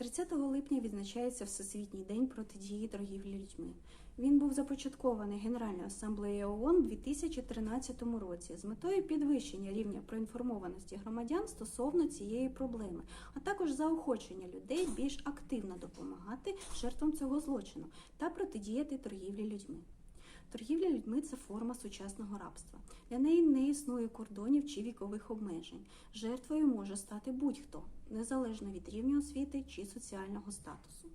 30 липня відзначається Всесвітній день протидії торгівлі людьми. Він був започаткований Генеральною асамблеєю ООН у 2013 році з метою підвищення рівня проінформованості громадян стосовно цієї проблеми, а також заохочення людей більш активно допомагати жертвам цього злочину та протидіяти торгівлі людьми. Торгівля людьми це форма сучасного рабства. Для неї не існує кордонів чи вікових обмежень. Жертвою може стати будь-хто, незалежно від рівня освіти чи соціального статусу.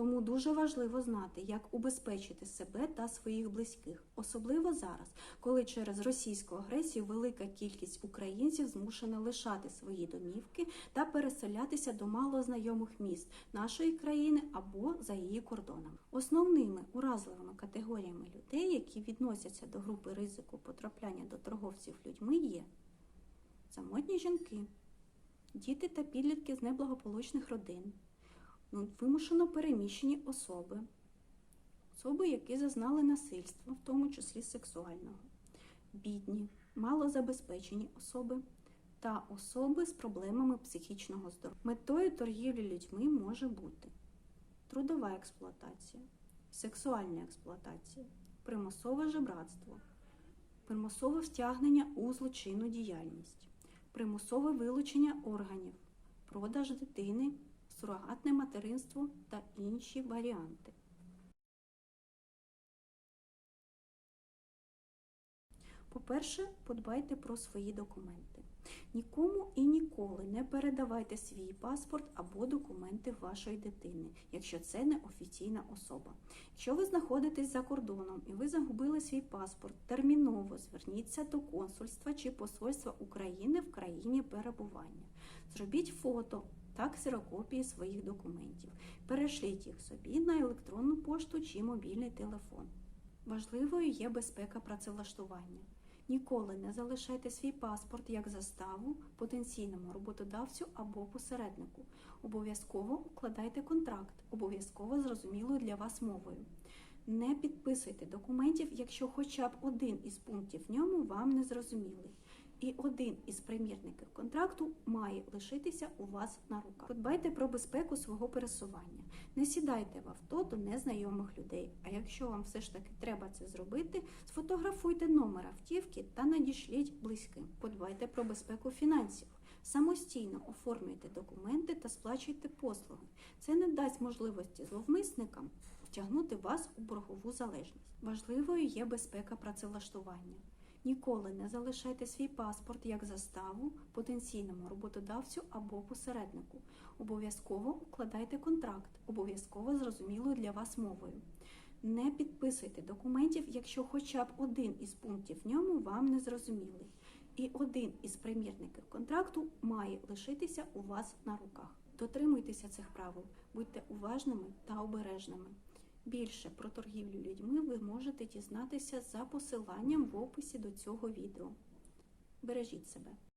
Тому дуже важливо знати, як убезпечити себе та своїх близьких, особливо зараз, коли через російську агресію велика кількість українців змушена лишати свої домівки та переселятися до малознайомих міст нашої країни або за її кордонами. Основними уразливими категоріями людей, які відносяться до групи ризику потрапляння до торговців людьми, є самотні жінки, діти та підлітки з неблагополучних родин, вимушено переміщені особи, особи, які зазнали насильства, в тому числі сексуального, бідні, малозабезпечені особи та особи з проблемами психічного здоров'я. Метою торгівлі людьми може бути трудова експлуатація, сексуальна експлуатація, примусове жебратство, примусове втягнення у злочинну діяльність, примусове вилучення органів, продаж дитини, сурогатне материнство та інші варіанти. По-перше, подбайте про свої документи. Нікому і ніколи не передавайте свій паспорт або документи вашої дитини, якщо це не офіційна особа. Якщо ви знаходитесь за кордоном і ви загубили свій паспорт, терміново зверніться до консульства чи посольства України в країні перебування. Зробіть фото та ксерокопії своїх документів. Перешліть їх собі на електронну пошту чи мобільний телефон. Важливою є безпека працевлаштування. Ніколи не залишайте свій паспорт як заставу потенційному роботодавцю або посереднику. Обов'язково укладайте контракт, обов'язково зрозумілою для вас мовою. Не підписуйте документів, якщо хоча б один із пунктів в ньому вам не зрозумілий. І один із примірників контракту має лишитися у вас на руках. Подбайте про безпеку свого пересування. Не сідайте в авто до незнайомих людей. А якщо вам все ж таки треба це зробити, сфотографуйте номер автівки та надішліть близьким. Подбайте про безпеку фінансів. Самостійно оформлюйте документи та сплачуйте послуги. Це не дасть можливості зловмисникам втягнути вас у боргову залежність. Важливою є безпека працевлаштування. Ніколи не залишайте свій паспорт як заставу потенційному роботодавцю або посереднику. Обов'язково укладайте контракт, обов'язково зрозумілою для вас мовою. Не підписуйте документів, якщо хоча б один із пунктів в ньому вам не зрозумілий. І один із примірників контракту має лишитися у вас на руках. Дотримуйтеся цих правил, будьте уважними та обережними. Більше про торгівлю людьми ви можете дізнатися за посиланням в описі до цього відео. Бережіть себе!